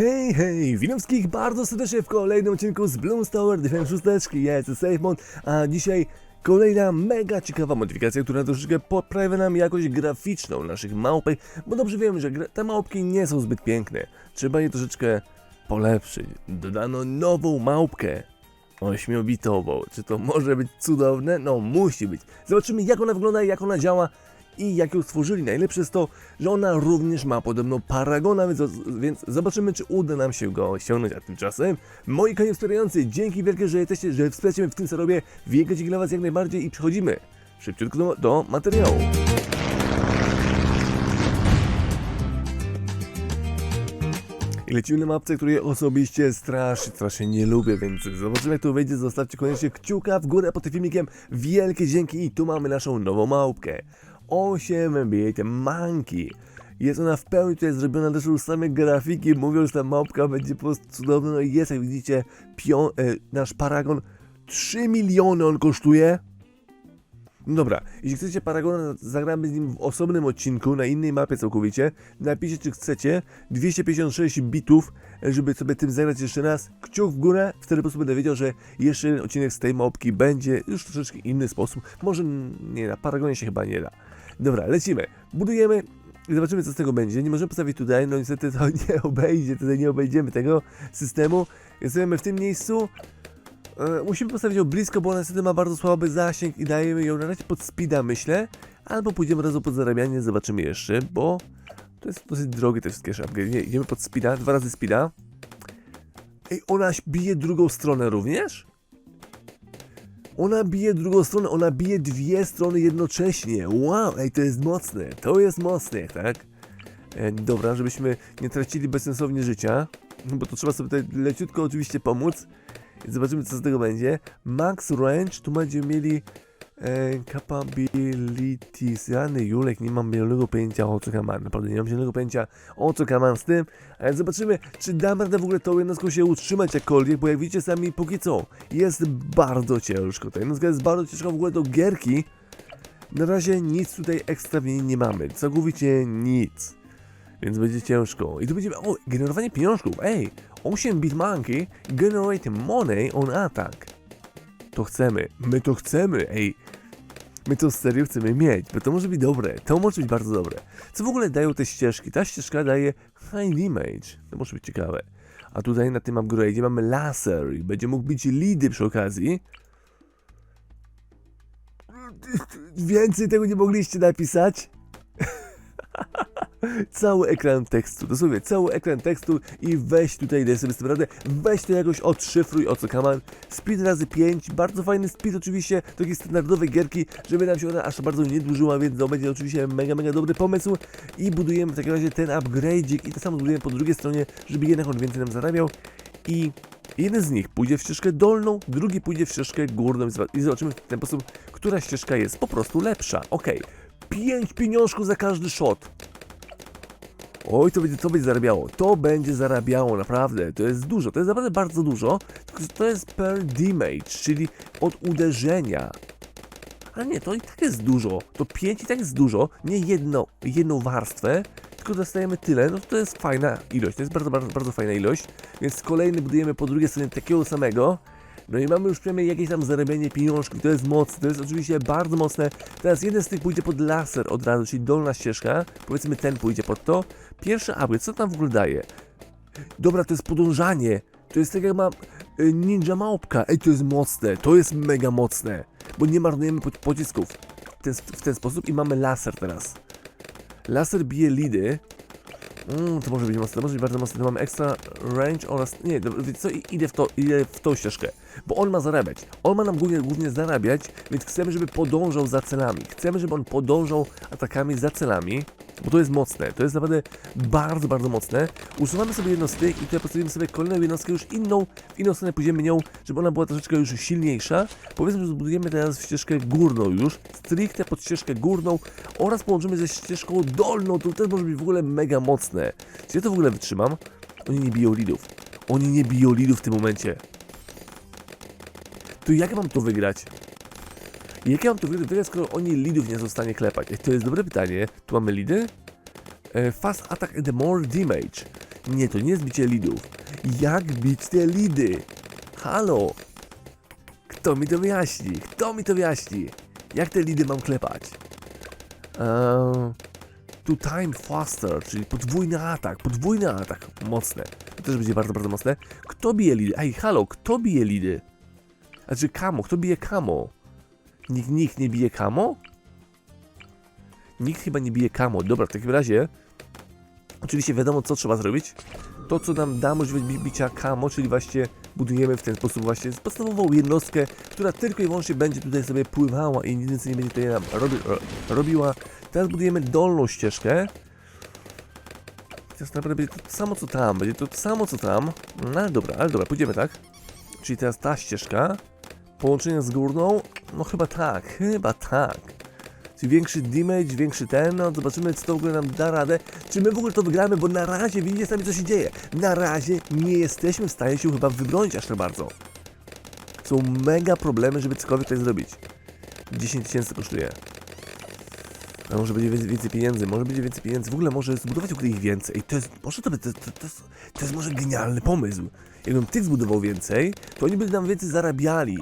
Hej, hej, witam wszystkich bardzo serdecznie w kolejnym odcinku z Bloons Tower Defense 6. Ja jestem SafeMod, a dzisiaj kolejna mega ciekawa modyfikacja, która troszeczkę poprawia nam jakość graficzną naszych małpek, bo dobrze wiemy, że te małpki nie są zbyt piękne. Trzeba je troszeczkę polepszyć. Dodano nową małpkę. Ośmiobitową. Czy to może być cudowne? No musi być. Zobaczymy jak ona wygląda, jak ona działa i jak ją stworzyli. Najlepsze jest to, że ona również ma podobno paragona, więc, więc zobaczymy, czy uda nam się go osiągnąć. A tymczasem, moi kochani wspierający, dzięki wielkie, że jesteście, że wspieracie mnie w tym, co robię. Wielkie dzięki dla Was jak najbardziej i przechodzimy szybciutko do, do materiału. I lecimy na mapce, której osobiście strasznie, strasznie nie lubię, więc zobaczymy jak to wyjdzie. Zostawcie koniecznie kciuka w górę pod tym filmikiem. Wielkie dzięki i tu mamy naszą nową małpkę. 8 bit monkey. Jest ona w pełni tutaj zrobiona, już same grafiki mówią, że ta małpka będzie po prostu cudowna. No i jest, jak widzicie, pion, e, nasz paragon 3 miliony on kosztuje. No Dobra, jeśli chcecie Paragona, zagramy z nim w osobnym odcinku, na innej mapie całkowicie. Napiszcie, czy chcecie 256 bitów, żeby sobie tym zagrać jeszcze raz. Kciuk w górę, wtedy po prostu będę wiedział, że jeszcze jeden odcinek z tej mapki będzie już troszeczkę inny sposób. Może nie na Paragonie się chyba nie da. Dobra, lecimy. Budujemy i zobaczymy, co z tego będzie. Nie możemy postawić tutaj, no niestety to nie obejdzie, tutaj nie obejdziemy tego systemu. Jesteśmy w tym miejscu. E, Musimy postawić ją blisko, bo ona niestety ma bardzo słaby zasięg i dajemy ją na razie pod speeda, myślę. Albo pójdziemy razu pod zarabianie, zobaczymy jeszcze, bo to jest dosyć drogie te wszystkie upgrade. Nie, idziemy pod speeda, dwa razy speeda. Ej, ona bije drugą stronę również? Ona bije drugą stronę, ona bije dwie strony jednocześnie. Wow, ej, to jest mocne, to jest mocne, tak? E, dobra, żebyśmy nie tracili bezsensownie życia, bo to trzeba sobie tutaj leciutko oczywiście pomóc. Zobaczymy, co z tego będzie. Max range, tu będziemy mieli capabilities. Jany Julek, nie mam zielonego pojęcia o co kaman. Naprawdę nie mam zielonego pojęcia o co kaman z tym. Ale zobaczymy, czy dam radę w ogóle tą jednostką się utrzymać jakkolwiek, bo jak widzicie sami, póki co jest bardzo ciężko. Ta jednostka jest bardzo ciężka w ogóle do gierki. Na razie nic tutaj ekstra w niej nie mamy. Całkowicie nic. Więc będzie ciężko. I tu będziemy. O, generowanie pieniążków. Ej, 8 bit monkey generate money on attack. To chcemy. My to chcemy. Ej. My to serio chcemy mieć, bo to może być dobre. To może być bardzo dobre. Co w ogóle dają te ścieżki? Ta ścieżka daje high damage. To może być ciekawe. A tutaj na tym upgrade'zie mamy laser i będzie mógł być lidy przy okazji. Więcej tego nie mogliście napisać? cały ekran tekstu, dosłownie cały ekran tekstu i weź tutaj, daj sobie z tym radę, weź to jakoś odszyfruj, o co kaman, speed razy 5, bardzo fajny speed oczywiście, takie standardowe gierki, żeby nam się ona aż bardzo nie dłużyła, więc to będzie oczywiście mega, mega dobry pomysł i budujemy w takim razie ten upgrade'ik i to samo budujemy po drugiej stronie, żeby jednak on więcej nam zarabiał i jeden z nich pójdzie w ścieżkę dolną, drugi pójdzie w ścieżkę górną i zobac- i zobaczymy w ten sposób, która ścieżka jest po prostu lepsza, okej. 5 pieniążków za każdy shot. Oj, to będzie, to będzie zarabiało. To będzie zarabiało, naprawdę. To jest dużo. To jest naprawdę bardzo dużo. Tylko, to jest per damage, czyli od uderzenia. Ale nie, to i tak jest dużo. To 5 i tak jest dużo. Nie jedno, jedną warstwę, tylko dostajemy tyle. No to jest fajna ilość. To jest bardzo, bardzo, bardzo fajna ilość. Więc kolejny budujemy po drugiej stronie takiego samego. No i mamy już przynajmniej jakieś tam zarabianie pieniążków, to jest mocne, to jest oczywiście bardzo mocne. Teraz jeden z tych pójdzie pod laser od razu, czyli dolna ścieżka, powiedzmy ten pójdzie pod to. Pierwszy upgrade, co tam w ogóle daje? Dobra, to jest podążanie, to jest tak jak ma y, ninja małpka, ej to jest mocne, to jest mega mocne, bo nie marnujemy po- pocisków w ten, w ten sposób i mamy laser teraz. Laser bije lidy, Mm, to może być mocne, to może być bardzo mocne. To mamy extra range oraz. Nie, co? Idę w, to, idę w tą ścieżkę. Bo on ma zarabiać. On ma nam głównie, głównie zarabiać, więc chcemy, żeby podążał za celami. Chcemy, żeby on podążał atakami za celami. Bo to jest mocne, to jest naprawdę bardzo, bardzo mocne. Usuwamy sobie jedno z tych i tutaj postawimy sobie kolejną jednostkę już inną, w inną stronę pójdziemy nią, żeby ona była troszeczkę już silniejsza. Powiedzmy, że zbudujemy teraz ścieżkę górną już, stricte pod ścieżkę górną oraz połączymy ze ścieżką dolną, to też może być w ogóle mega mocne. Czy ja to w ogóle wytrzymam? Oni nie biją lidów. Oni nie biją lidów w tym momencie. To jak ja mam to wygrać? Jak ja mam to wygrać, skoro oni lidów nie są w stanie klepać? To jest dobre pytanie. Tu mamy lidy. E, Fast attack and more damage. Nie, to nie jest bicie lidów. Jak bić te lidy? Halo? Kto mi to wyjaśni? Kto mi to wyjaśni? Jak te lidy mam klepać? To time faster, czyli podwójny atak, podwójny atak, mocne. To też będzie bardzo, bardzo mocne. Kto bije lidy? Ej, halo, kto bije lidy? Znaczy kamo, kto bije kamo? Nikt, nikt nie bije kamo? Nikt chyba nie bije kamo. Dobra, w takim razie oczywiście wiadomo co trzeba zrobić. To co nam da możliwość bi- bicia kamo, czyli właśnie budujemy w ten sposób właśnie podstawową jednostkę, która tylko i wyłącznie będzie tutaj sobie pływała i nic nie będzie tutaj nam robi, ro, robiła. Teraz budujemy dolną ścieżkę. Teraz naprawdę będzie to samo co tam, będzie to samo co tam. No ale dobra, ale dobra, pójdziemy tak. Czyli teraz ta ścieżka. Połączenie z górną? No chyba tak, chyba tak. Czyli większy damage, większy ten, no zobaczymy co to w ogóle nam da radę. Czy my w ogóle to wygramy, bo na razie widzicie sami co się dzieje. Na razie nie jesteśmy w stanie się chyba wybronić aż tak bardzo. Są mega problemy, żeby cokolwiek tutaj zrobić. 10 tysięcy kosztuje. A może będzie więcej, pieniędzy, może będzie więcej pieniędzy. W ogóle może zbudować u ich więcej. Ej, to jest, może to, to, to, to, jest, to jest może genialny pomysł. Jakbym tych zbudował więcej, to oni by nam więcej zarabiali.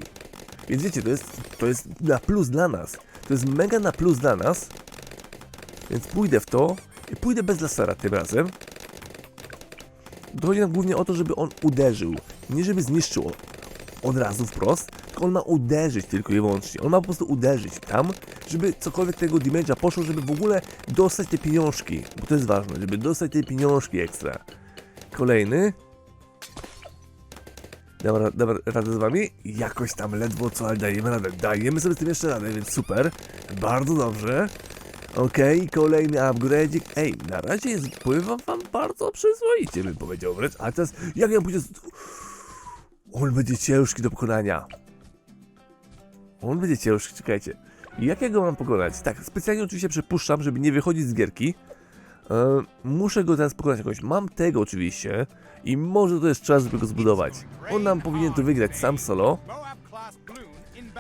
Więc wiecie, to jest, to jest na plus dla nas. To jest mega na plus dla nas. Więc pójdę w to i pójdę bez lasera tym razem. Chodzi nam głównie o to, żeby on uderzył. Nie żeby zniszczył od razu wprost, tylko on ma uderzyć tylko i wyłącznie. On ma po prostu uderzyć tam, żeby cokolwiek tego damage'a poszło, żeby w ogóle dostać te pieniążki. Bo to jest ważne, żeby dostać te pieniążki ekstra. Kolejny. Dam, ra- dam radę z wami? Jakoś tam ledwo co, ale dajemy radę. Dajemy sobie z tym jeszcze radę, więc super. Bardzo dobrze. Okej, kolejny upgrade'ik. Ej, na razie jest, powiem wam, bardzo przyzwoicie, bym powiedział wręcz. A teraz, jak ja pójdę. On będzie ciężki do pokonania. On będzie ciężki, czekajcie. Jak ja go mam pokonać? Tak, specjalnie oczywiście przepuszczam, żeby nie wychodzić z gierki. E, muszę go teraz pokonać jakoś. Mam tego oczywiście i może to jest czas, żeby go zbudować. On nam powinien to wygrać sam solo.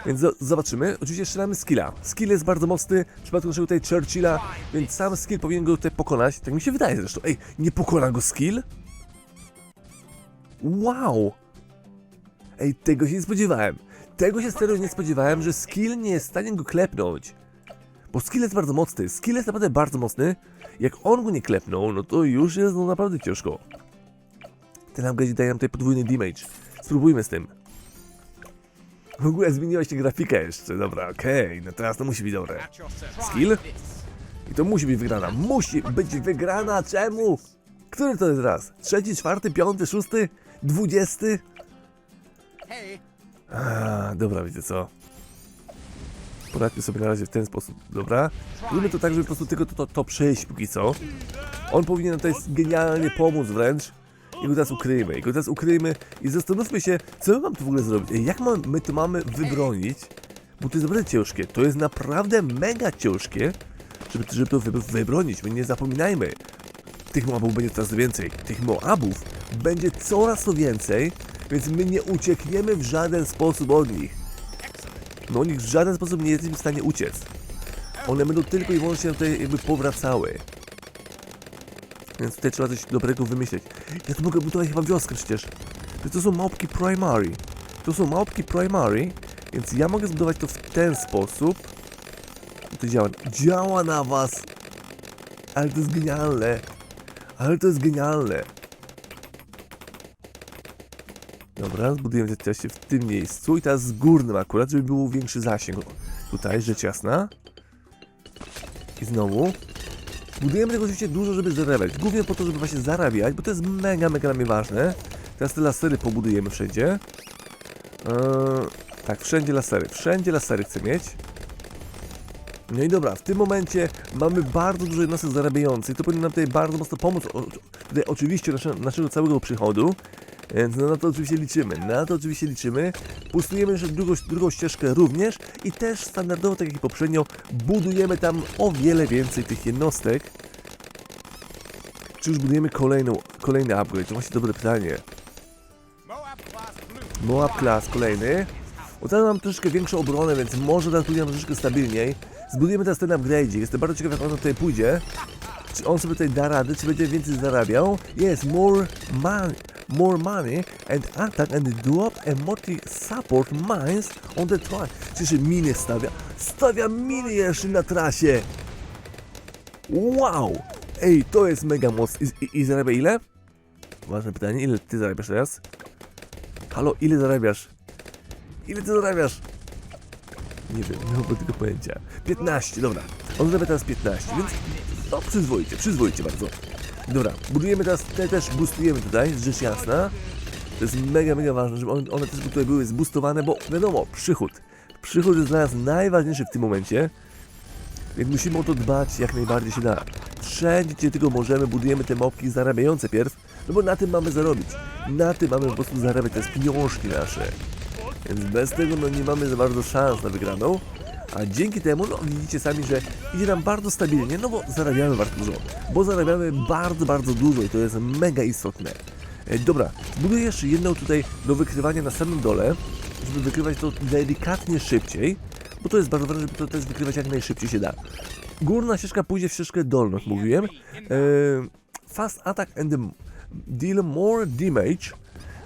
Więc zo- zobaczymy. Oczywiście strzelamy skilla. Skill jest bardzo mocny w przypadku naszego tutaj Churchilla, więc sam skill powinien go tutaj pokonać. Tak mi się wydaje zresztą. Ej, nie pokona go skill? Wow! Ej, tego się nie spodziewałem. Tego się serio nie spodziewałem, że skill nie jest w stanie go klepnąć. Bo skill jest bardzo mocny. Skill jest naprawdę bardzo mocny. Jak on go nie klepnął, no to już jest no naprawdę ciężko. Ten upgrade daje nam tutaj podwójny damage. Spróbujmy z tym. W ogóle zmieniła się grafika jeszcze. Dobra, okej, no teraz to musi być dobre. Skill? I to musi być wygrana. Musi być wygrana. Czemu? Który to jest raz? Trzeci, czwarty, piąty, szósty, dwudziesty? A, dobra, wiecie co? Poradźmy sobie na razie w ten sposób, dobra? Zróbmy to tak, żeby po prostu tylko to, to, to przejść póki co. On powinien nam tutaj genialnie pomóc wręcz. I go teraz ukryjmy, i go teraz ukryjmy i zastanówmy się, co my mam tu w ogóle zrobić. Jak mam, my to mamy wybronić? Bo to jest naprawdę ciężkie, to jest naprawdę mega ciężkie, żeby, żeby to wy, wybronić. My nie zapominajmy, tych Moabów będzie coraz więcej. Tych Moabów będzie coraz więcej, więc my nie uciekniemy w żaden sposób od nich. No nich w żaden sposób nie jesteśmy w stanie uciec. One będą tylko i wyłącznie tutaj jakby powracały. Więc tutaj trzeba coś dobrego wymyśleć. Ja tu mogę budować chyba wioskę przecież. To, są małpki primary. To są małpki primary, więc ja mogę zbudować to w ten sposób. To działa. Działa na was! Ale to jest genialne. Ale to jest genialne. Dobra, zbudujemy te się w tym miejscu i teraz z górnym akurat, żeby był większy zasięg. Tutaj, rzecz jasna. I znowu. Budujemy tego oczywiście dużo, żeby zarabiać. Głównie po to, żeby właśnie zarabiać, bo to jest mega, mega dla ważne. Teraz te lasery pobudujemy wszędzie. Eee, tak, wszędzie lasery. Wszędzie lasery chcę mieć. No i dobra, w tym momencie mamy bardzo dużo jednostek zarabiających. To powinno nam tutaj bardzo mocno pomóc. O, tutaj oczywiście nasze, naszego całego przychodu. Więc no, na to oczywiście liczymy. Na to oczywiście liczymy. Pustujemy jeszcze drugą, drugą ścieżkę również. I też standardowo, tak jak i poprzednio, budujemy tam o wiele więcej tych jednostek. Czy już budujemy kolejną, kolejny upgrade? To właśnie dobre pytanie. Moab Class kolejny. Teraz mam troszeczkę większą obronę, więc może teraz pójdziemy troszeczkę stabilniej. Zbudujemy teraz ten upgrade. Jestem bardzo ciekaw, jak on tutaj pójdzie. Czy on sobie tutaj da radę, czy będzie więcej zarabiał? Jest, more money, more money and attack and drop multi support mines on the track. Czyż miny stawia? Stawia miny jeszcze na trasie! Wow! Ej, to jest mega moc. I, i, i zarabia ile? Ważne pytanie, ile ty zarabiasz teraz? Halo, ile zarabiasz? Ile ty zarabiasz? Nie wiem, nie mam tego pojęcia. 15, dobra. On zarabia teraz 15, więc no przyzwoicie, przyzwoicie bardzo. Dobra, budujemy teraz, te też boostujemy tutaj, rzecz jasna. To jest mega, mega ważne, żeby one, one też tutaj były zboostowane, bo wiadomo, przychód. Przychód jest dla nas najważniejszy w tym momencie. Więc musimy o to dbać jak najbardziej się da. Wszędzie, gdzie tylko możemy, budujemy te mopki zarabiające pierw, no bo na tym mamy zarobić. Na tym mamy po prostu zarabiać te pieniążki nasze. Więc bez tego no nie mamy za bardzo szans na wygraną. A dzięki temu, no widzicie sami, że idzie nam bardzo stabilnie, no bo zarabiamy bardzo dużo. Bo zarabiamy bardzo, bardzo dużo i to jest mega istotne. E, dobra, buduję jeszcze jedną tutaj do wykrywania na samym dole, żeby wykrywać to delikatnie szybciej, bo to jest bardzo ważne, żeby to też wykrywać jak najszybciej się da. Górna ścieżka pójdzie w ścieżkę dolną, mówiłem. E, fast attack and deal more damage.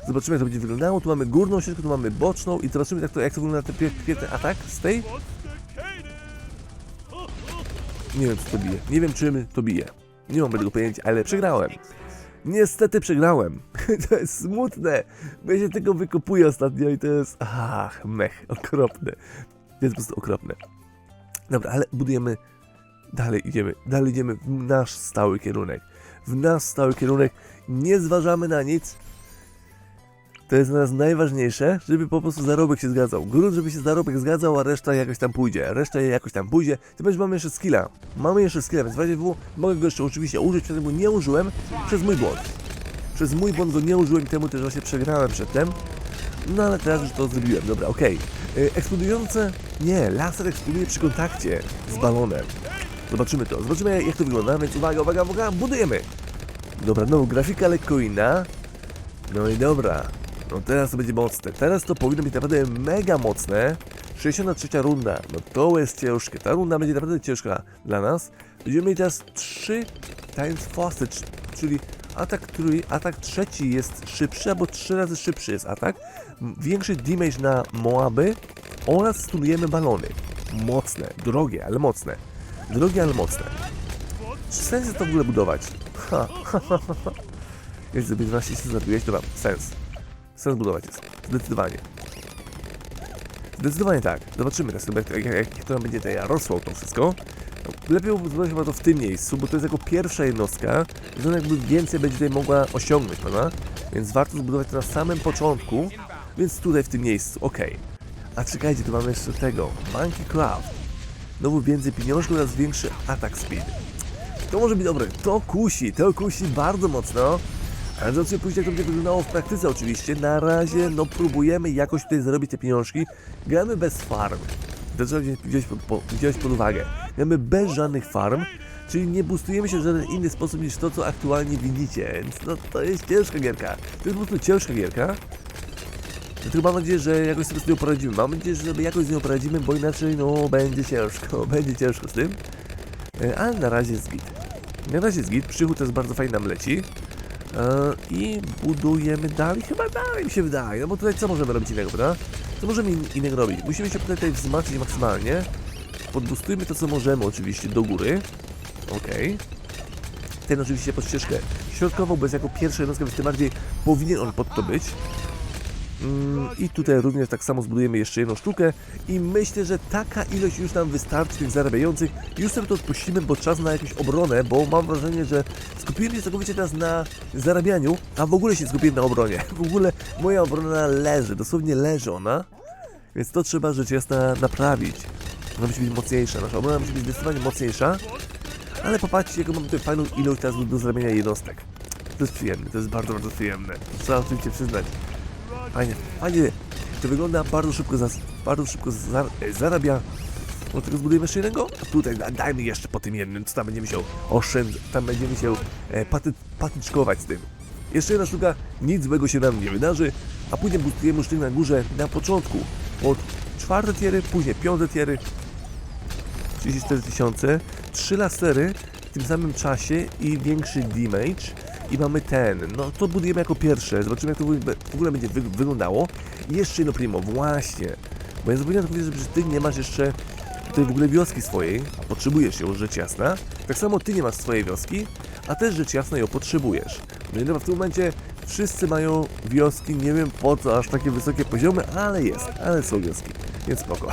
Zobaczymy jak to będzie wyglądało. Tu mamy górną ścieżkę, tu mamy boczną i zobaczymy jak to, jak to wygląda ten pier- pierwszy atak z tej. Nie wiem co to bije. Nie wiem czym to bije. Nie mam tego pojęcia, ale przegrałem. Niestety przegrałem. to jest smutne. Bo ja się tego wykopuję ostatnio i to jest... Ach, mech, okropne. To jest po prostu okropne. Dobra, ale budujemy... Dalej idziemy, dalej idziemy w nasz stały kierunek. W nasz stały kierunek. Nie zważamy na nic. To jest dla nas najważniejsze, żeby po prostu zarobek się zgadzał. Grunt, żeby się zarobek zgadzał, a reszta jakoś tam pójdzie. Reszta jakoś tam pójdzie. Tym bardziej mamy jeszcze skilla. Mamy jeszcze skilla, więc w razie W mogę go jeszcze oczywiście użyć, go nie użyłem przez mój błąd. Przez mój błąd go nie użyłem, temu też właśnie przegrałem przedtem. No ale teraz już to zrobiłem. Dobra, okej. Y, Eksplodujące... Nie, laser eksploduje przy kontakcie z balonem. Zobaczymy to. Zobaczymy jak to wygląda, więc uwaga, uwaga, uwaga, budujemy! Dobra, no grafika lekko inna. No i dobra. No teraz to będzie mocne. Teraz to powinno być naprawdę mega mocne. 63 runda. No to jest ciężkie. Ta runda będzie naprawdę ciężka dla nas. Będziemy mieli teraz 3 times faster, czyli atak, który, atak trzeci jest szybszy, albo 3 razy szybszy jest atak. Większy damage na Moaby oraz stunujemy balony. Mocne, drogie, ale mocne. Drogie, ale mocne. Czy sens jest to w ogóle budować? Ha, ha, ha, ha. Jest sobie 12 się zabiłeś, dobra, sens. Sens budować jest. Zdecydowanie. Zdecydowanie tak. Zobaczymy teraz, jak, jak, jak to będzie tutaj rosło to wszystko. Lepiej zbudować chyba to w tym miejscu, bo to jest jako pierwsza jednostka, więc ona jakby więcej będzie tutaj mogła osiągnąć, prawda? Więc warto zbudować to na samym początku, więc tutaj w tym miejscu, okej. A czekajcie, tu mamy jeszcze tego, Monkey Craft. Znowu więcej pieniążków oraz większy attack speed. To może być dobre. To kusi, to kusi bardzo mocno. Zobaczymy później, to będzie wyglądało w praktyce oczywiście. Na razie, no próbujemy jakoś tutaj zarobić te pieniążki. Gramy bez farm. To trzeba wziąć, pod, po, wziąć pod uwagę. Gramy bez żadnych farm, czyli nie boostujemy się w żaden inny sposób niż to, co aktualnie widzicie. Więc no, to jest ciężka gierka. To jest po prostu ciężka gierka. Dlatego mam nadzieję, że jakoś sobie z nią poradzimy. Mam nadzieję, że sobie jakoś z nią poradzimy, bo inaczej no będzie ciężko. Będzie ciężko z tym. E, Ale na razie jest git. Na razie jest git, przychód też bardzo fajnie nam leci. E, I budujemy dalej, chyba dalej mi się wydaje, no bo tutaj co możemy robić innego, prawda? Co możemy in, innego robić? Musimy się tutaj, tutaj wzmacniać maksymalnie. Podbustujmy to co możemy oczywiście do góry. Okej. Ten oczywiście pod ścieżkę środkową, bo jest jako pierwsza jednostka, więc tym bardziej powinien on pod to być. Mm, I tutaj również tak samo zbudujemy jeszcze jedną sztukę i myślę, że taka ilość już nam wystarczy tych zarabiających. Już sobie to odpuścimy, bo czas na jakąś obronę, bo mam wrażenie, że skupiłem się całkowicie teraz na zarabianiu, a w ogóle się skupiłem na obronie. W ogóle moja obrona leży, dosłownie leży ona, więc to trzeba rzecz jasna naprawić. Ona musi być mocniejsza, nasza obrona musi być zdecydowanie mocniejsza, ale popatrzcie, jaką mamy tutaj fajną ilość teraz do, do zarabiania jednostek. To jest przyjemne, to jest bardzo, bardzo przyjemne. Trzeba oczywiście przyznać. Fajnie, fajnie. To wygląda bardzo szybko, zas, bardzo szybko za, zarabia. Do tego zbudujemy jeszcze jednego? Tutaj da, dajmy jeszcze po tym jednym, co tam będziemy się oszczędzać, tam będziemy się e, paty, patyczkować z tym. Jeszcze jedna sztuka, nic złego się nam nie wydarzy, a później budujemy sztyk na górze na początku. Od czwarte tiery, później piąte tiery, 34 tysiące, trzy lasery tym samym czasie i większy damage i mamy ten, no to budujemy jako pierwsze, zobaczymy jak to w ogóle będzie wy wyglądało. I jeszcze jedno primo, właśnie, bo ja zapomniałem powiedzieć, że ty nie masz jeszcze tutaj w ogóle wioski swojej, a potrzebujesz ją, rzecz jasna. Tak samo ty nie masz swojej wioski, a też rzecz jasna ją potrzebujesz. No i w tym momencie wszyscy mają wioski, nie wiem po co aż takie wysokie poziomy, ale jest, ale są wioski, więc spoko.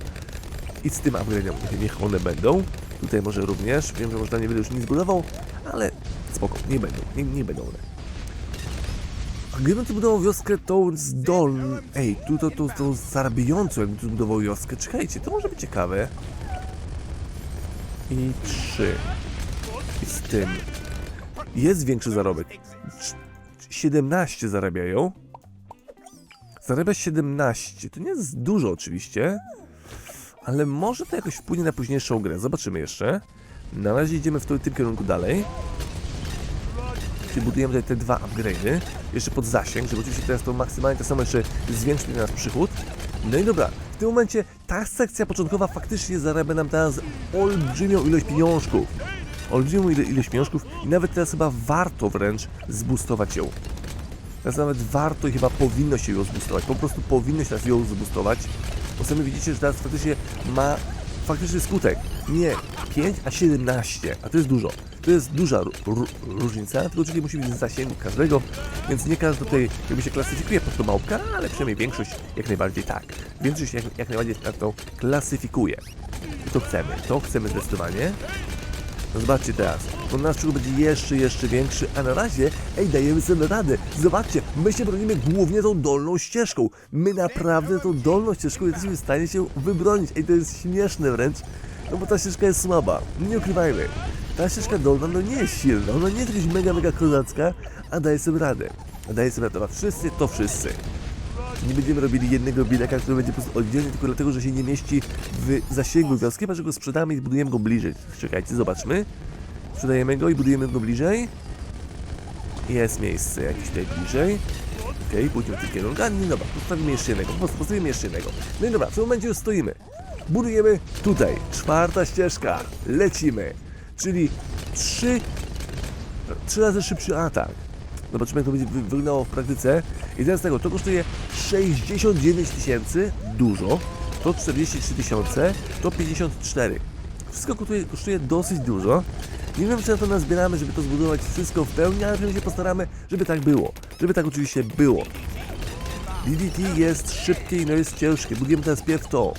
I z tym upgrade'em niech one będą. Tutaj może również, wiem, że może tam nie będę już nic budował, ale spoko, nie będą, nie, nie będą one. A gdybym tu budował wioskę tą z dolną, ej, tu to, to, to zarabiającą, jakbym tu zbudował wioskę, czekajcie, to może być ciekawe. I trzy. I z tym. Jest większy zarobek. Cz- 17 zarabiają. Zarabia 17. To nie jest dużo oczywiście. Ale może to jakoś wpłynie na późniejszą grę. Zobaczymy jeszcze. Na razie idziemy w tym kierunku dalej. Czyli budujemy tutaj te dwa upgrade'y. Jeszcze pod zasięg, żeby oczywiście teraz to maksymalnie to samo jeszcze zwiększyć nasz przychód. No i dobra, w tym momencie ta sekcja początkowa faktycznie zarabia nam teraz olbrzymią ilość pieniążków. Olbrzymią ilość pieniążków i nawet teraz chyba warto wręcz zboostować ją. Teraz nawet warto i chyba powinno się ją zboostować. Po prostu powinno się teraz ją zboostować. Bo sami widzicie, że teraz faktycznie ma faktyczny skutek. Nie 5, a 17. A to jest dużo. To jest duża ró- ró- różnica, tylko oczywiście musi być z zasięgu każdego, więc nie każdy tutaj jakby się klasyfikuje pod to małpka, ale przynajmniej większość jak najbardziej tak. Większość jak, jak najbardziej tak to klasyfikuje. I to chcemy, to chcemy zdecydowanie. Zobaczcie teraz, bo nasz przygód będzie jeszcze, jeszcze większy, a na razie, ej, dajemy sobie radę. Zobaczcie, my się bronimy głównie tą dolną ścieżką. My naprawdę tą dolną ścieżką jesteśmy w stanie się wybronić. Ej, to jest śmieszne wręcz, no bo ta ścieżka jest słaba. Nie ukrywajmy. Ta ścieżka dolna no nie jest silna, ona nie jest jakaś mega, mega kozacka, a daje sobie radę. A daje sobie radę, wszyscy to wszyscy. Nie będziemy robili jednego bileka, który będzie po prostu oddzielny tylko dlatego, że się nie mieści w zasięgu wioski, chyba że go sprzedamy i budujemy go bliżej. Czekajcie, zobaczmy. Sprzedajemy go i budujemy go bliżej. Jest miejsce jakieś tutaj bliżej. Okej, okay, pójdźmy w tym kierunku. A nie, dobra, postawimy jeszcze jednego. Po prostu postawimy jeszcze jednego. No i dobra, w tym momencie już stoimy. Budujemy tutaj. Czwarta ścieżka. Lecimy. Czyli trzy, trzy razy szybszy atak. Zobaczymy, jak to będzie wy- wyglądało w praktyce. I teraz tego, to kosztuje 69 tysięcy, dużo. To 43 tysiące, to 54. Wszystko kosztuje, kosztuje dosyć dużo. Nie wiem, czy na to nazbieramy, żeby to zbudować wszystko w pełni, ale przynajmniej się postaramy, żeby tak było. Żeby tak oczywiście było. DDT jest szybkie i no jest ciężkie. Budujemy teraz pierw to.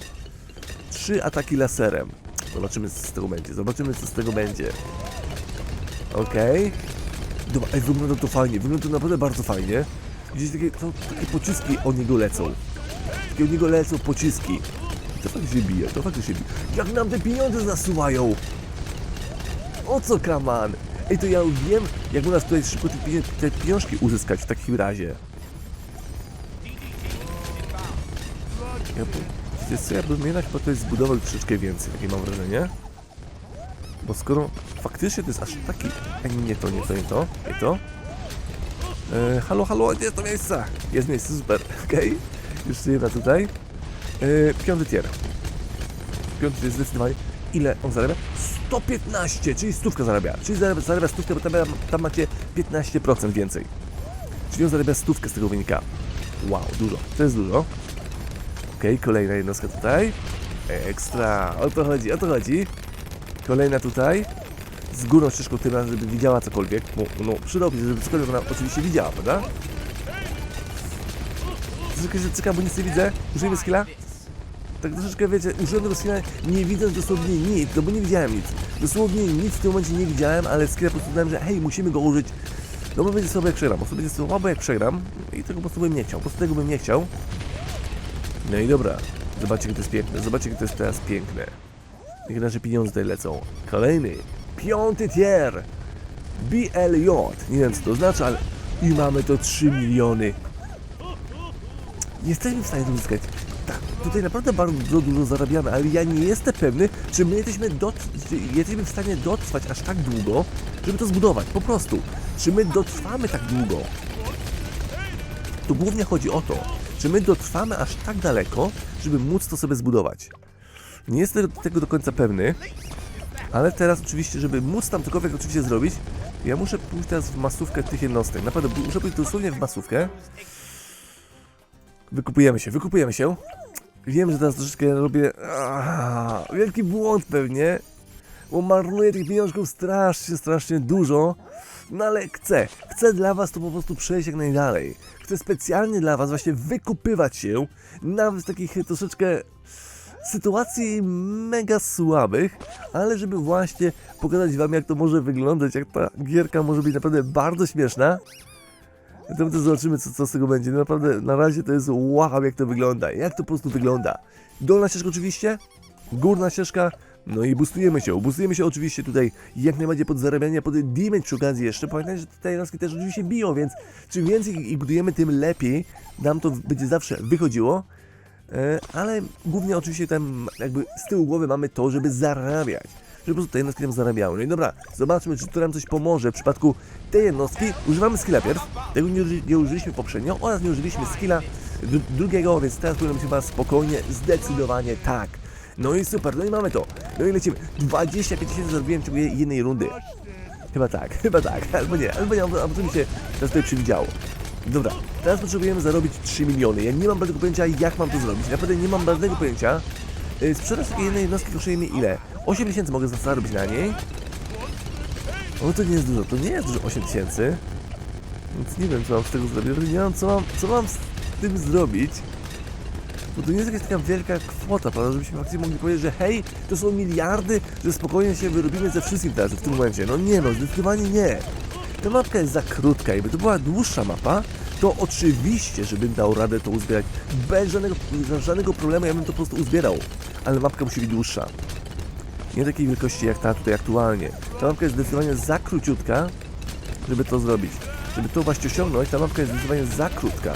Trzy ataki laserem. Zobaczymy, co z tego będzie. Zobaczymy, co z tego będzie. Okej. Dobra, ej, wygląda to fajnie, wygląda to naprawdę bardzo fajnie. Gdzieś takie, to, takie pociski o niego lecą. Takie o niego lecą pociski. To faktycznie bije, to faktycznie bije. Jak nam te pieniądze zasuwają? O co, kaman? Ej, to ja wiem, jak u nas tutaj szybko te, te pieniążki uzyskać w takim razie. Ja, po- wiecie co, ja bym jednak chyba tutaj zbudował troszeczkę więcej, takie mam wrażenie. Bo skoro faktycznie to jest aż taki... Ej, nie to, nie to, nie to, nie to. E, halo, halo, jest to miejsce? Jest miejsce, super, okej. Jeszcze jedna tutaj. E, piąty tier. Piąty tier zdecydowanie. Ile on zarabia? 115, czyli stówkę zarabia. Czyli zarabia, zarabia stówkę, bo tam, tam macie 15% więcej. Czyli on zarabia stówkę z tego wynika. Wow, dużo. To jest dużo. Okej, kolejna jednostka tutaj. Ekstra, o to chodzi, o to chodzi. Kolejna tutaj. Z górą ścieżką tym razem, żeby widziała cokolwiek. No, no przydałby się, żeby cokolwiek ona oczywiście widziała, prawda? Troszeczkę się cyka, bo nic nie widzę. Użyjmy skilla? Tak troszeczkę, wiecie, użyłem tego skilla nie widząc dosłownie nic, no bo nie widziałem nic. Dosłownie nic w tym momencie nie widziałem, ale skilla po prostu dałem, że hej, musimy go użyć. No bo będzie słabo jak przegram, prostu będzie słabo jak przegram i tego po prostu bym nie chciał, po prostu tego bym nie chciał. No i dobra, zobaczcie jak to jest piękne, zobaczcie jak to jest teraz piękne. Niech nasze pieniądze tutaj lecą. Kolejny, piąty tier. BLJ. Nie wiem co to znaczy, ale i mamy to 3 miliony. Jesteśmy w stanie to uzyskać. Tak, tutaj naprawdę bardzo dużo zarabiamy, ale ja nie jestem pewny, czy my jesteśmy, dot, jesteśmy w stanie dotrwać aż tak długo, żeby to zbudować. Po prostu. Czy my dotrwamy tak długo? Tu głównie chodzi o to, czy my dotrwamy aż tak daleko, żeby móc to sobie zbudować. Nie jestem tego do końca pewny, Ale teraz oczywiście, żeby móc tam cokolwiek oczywiście zrobić, ja muszę pójść teraz w masówkę tych jednostek. Naprawdę, muszę pójść dosłownie w masówkę. Wykupujemy się, wykupujemy się. Wiem, że teraz troszeczkę robię aaa, wielki błąd pewnie, bo marnuję tych pieniążków strasznie, strasznie dużo. No ale chcę, chcę dla was to po prostu przejść jak najdalej. Chcę specjalnie dla was właśnie wykupywać się, nawet z takich troszeczkę sytuacji mega słabych, ale żeby właśnie pokazać wam jak to może wyglądać, jak ta gierka może być naprawdę bardzo śmieszna. To my to zobaczymy co, co z tego będzie. No Naprawdę na razie to jest wow jak to wygląda, jak to po prostu wygląda. Dolna ścieżka oczywiście, górna ścieżka, no i boostujemy się. Boostujemy się oczywiście tutaj jak najbardziej pod zarabianie, pod damage przy okazji jeszcze. Pamiętajcie, że te jednostki też oczywiście biją, więc czym więcej ich budujemy, tym lepiej nam to będzie zawsze wychodziło. E, ale głównie oczywiście tam jakby z tyłu głowy mamy to, żeby zarabiać. Żeby po prostu te jednostki nam zarabiały. No i dobra, zobaczmy, czy to nam coś pomoże w przypadku tej jednostki. Używamy skilla pierw, tego nie, uży, nie użyliśmy poprzednio oraz nie użyliśmy skilla dru drugiego, więc teraz powinno być chyba spokojnie, zdecydowanie tak. No i super, no i mamy to. No i lecimy. 25 tysięcy zarobiłem w ciągu jednej rundy. Chyba tak, chyba tak, albo nie, albo nie, albo, to mi się teraz tutaj przewidziało. Dobra, teraz potrzebujemy zarobić 3 miliony. Ja nie mam żadnego pojęcia, jak mam to zrobić. Naprawdę nie mam żadnego pojęcia. Yy, Sprzedaż takiej jednej jednostki kosztuje mnie ile? 8 tysięcy mogę zarobić na niej. O, to nie jest dużo, to nie jest dużo 8 tysięcy. Więc nie wiem, co mam z tego zrobić. Nie mam, co mam, co mam z tym zrobić. Bo to nie jest jakaś taka wielka kwota, prawda, żebyśmy faktycznie mogli powiedzieć, że hej, to są miliardy, że spokojnie się wyrobimy ze wszystkim teraz w tym momencie. No nie no, zdecydowanie nie. Ta mapka jest za krótka gdyby to była dłuższa mapa, to oczywiście, żebym dał radę to uzbierać bez żadnego, żadnego problemu, ja bym to po prostu uzbierał. Ale mapka musi być dłuższa. Nie takiej wielkości jak ta tutaj aktualnie. Ta mapka jest zdecydowanie za króciutka, żeby to zrobić. Żeby to właśnie osiągnąć, ta mapka jest zdecydowanie za krótka.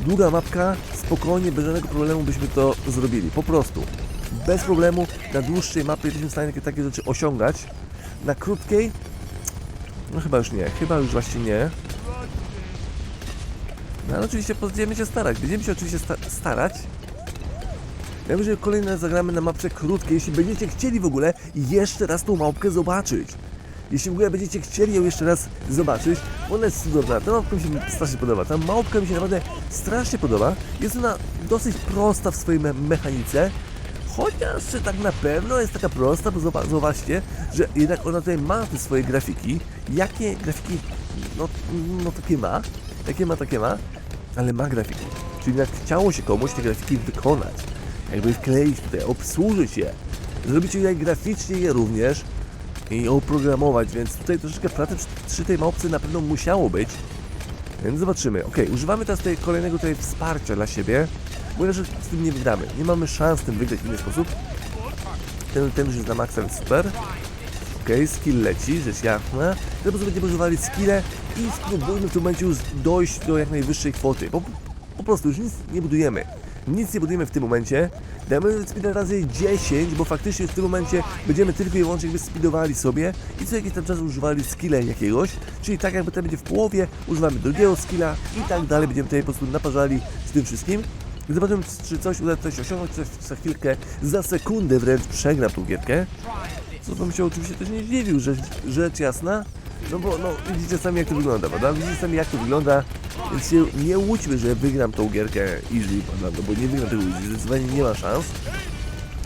Długa mapka, spokojnie, bez żadnego problemu byśmy to zrobili. Po prostu. Bez problemu na dłuższej mapie jesteśmy w stanie takie, takie rzeczy osiągać. Na krótkiej no chyba już nie, chyba już właśnie nie. No ale oczywiście będziemy się starać, będziemy się oczywiście sta starać. Najwyżej kolejne zagramy na mapce krótkiej, jeśli będziecie chcieli w ogóle jeszcze raz tą małpkę zobaczyć. Jeśli w ogóle będziecie chcieli ją jeszcze raz zobaczyć, ona jest cudowna, ta małpka mi się strasznie podoba, ta małpka mi się naprawdę strasznie podoba. Jest ona dosyć prosta w swojej me mechanice, Chociaż tak na pewno jest taka prosta, bo zoba- zobaczcie, że jednak ona tutaj ma te swoje grafiki. Jakie grafiki, no, no takie ma, jakie ma, takie ma, ale ma grafiki. Czyli jak chciało się komuś te grafiki wykonać, jakby wkleić tutaj, obsłużyć je, zrobić je graficznie je również i oprogramować, więc tutaj troszeczkę pracy przy, przy tej małpce na pewno musiało być. Więc zobaczymy. Ok, używamy teraz tutaj kolejnego tutaj wsparcia dla siebie. Bo inaczej z tym nie wygramy. Nie mamy szans tym wygrać w inny sposób. Ten, ten już jest na maksa, więc super. Ok, skill leci, rzecz jasna. Teraz po będziemy używali skille i spróbujmy w tym momencie już dojść do jak najwyższej kwoty. Po, po prostu już nic nie budujemy. Nic nie budujemy w tym momencie. Damy speeda razy 10, bo faktycznie w tym momencie będziemy tylko i wyłącznie jakby speedowali sobie i co jakiś tam czas używali skilla jakiegoś, czyli tak jakby to będzie w połowie, używamy drugiego skilla i tak dalej, będziemy tutaj po prostu naparzali z tym wszystkim. Zobaczymy, czy coś uda coś osiągnąć, czy za chwilkę, za sekundę wręcz przegram tą gierkę. Co bym się oczywiście też nie zdziwił, że rzecz jasna. No bo no, widzicie sami jak to wygląda, prawda? Widzicie sami jak to wygląda, więc się nie łudźmy, że wygram tą gierkę easy, prawda? No bo nie wygram tego easy, zdecydowanie nie ma szans.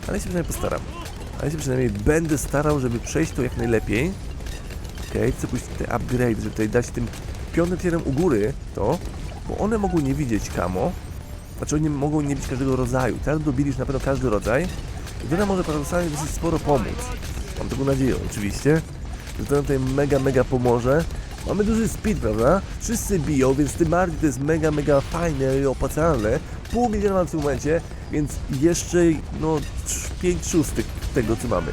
Ale się przynajmniej postaram. Ale się przynajmniej będę starał, żeby przejść to jak najlepiej. Okej, okay, chcę pójść te upgrade, żeby tutaj dać tym piątym u góry to, bo one mogą nie widzieć kamo, znaczy oni mogą nie być każdego rodzaju. Teraz dobili już na pewno każdy rodzaj. I to nam może paradoksalnie dosyć sporo pomóc. Mam taką nadzieję oczywiście, że to nam tutaj mega, mega pomoże. Mamy duży speed, prawda? Wszyscy biją, więc tym bardziej to jest mega, mega fajne i opłacalne. Pół miliona w tym momencie, więc jeszcze no 5 szóstych tego co mamy.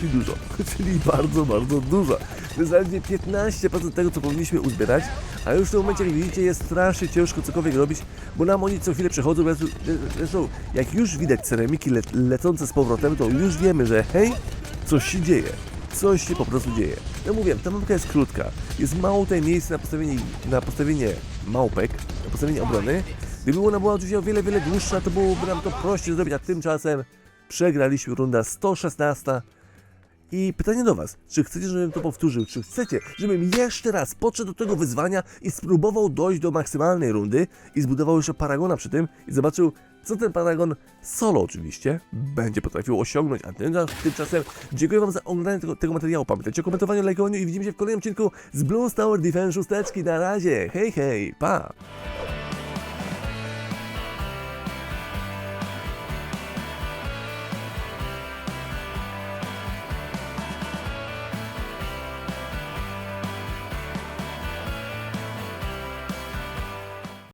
Czyli dużo, czyli bardzo, bardzo dużo. To jest zaledwie 15% tego, co powinniśmy uzbierać, a już w tym momencie, jak widzicie, jest strasznie ciężko cokolwiek robić, bo nam oni co chwilę przechodzą, zresztą jak już widać ceramiki le lecące z powrotem, to już wiemy, że hej, coś się dzieje. Coś się po prostu dzieje. No mówię, ta mapka jest krótka. Jest mało tutaj miejsca na postawienie, na postawienie małpek, na postawienie obrony. Gdyby ona była oczywiście o wiele, wiele dłuższa, to byłoby nam to prościej zrobić, a tymczasem Przegraliśmy runda 116. I pytanie do Was, czy chcecie, żebym to powtórzył? Czy chcecie, żebym jeszcze raz podszedł do tego wyzwania i spróbował dojść do maksymalnej rundy i zbudował jeszcze Paragona przy tym i zobaczył, co ten Paragon solo oczywiście będzie potrafił osiągnąć. A tym- tymczasem dziękuję Wam za oglądanie tego, tego materiału. Pamiętajcie o komentowaniu, lajkowaniu i widzimy się w kolejnym odcinku z Blue Tower Defense szósteczki. Na razie, hej hej, pa!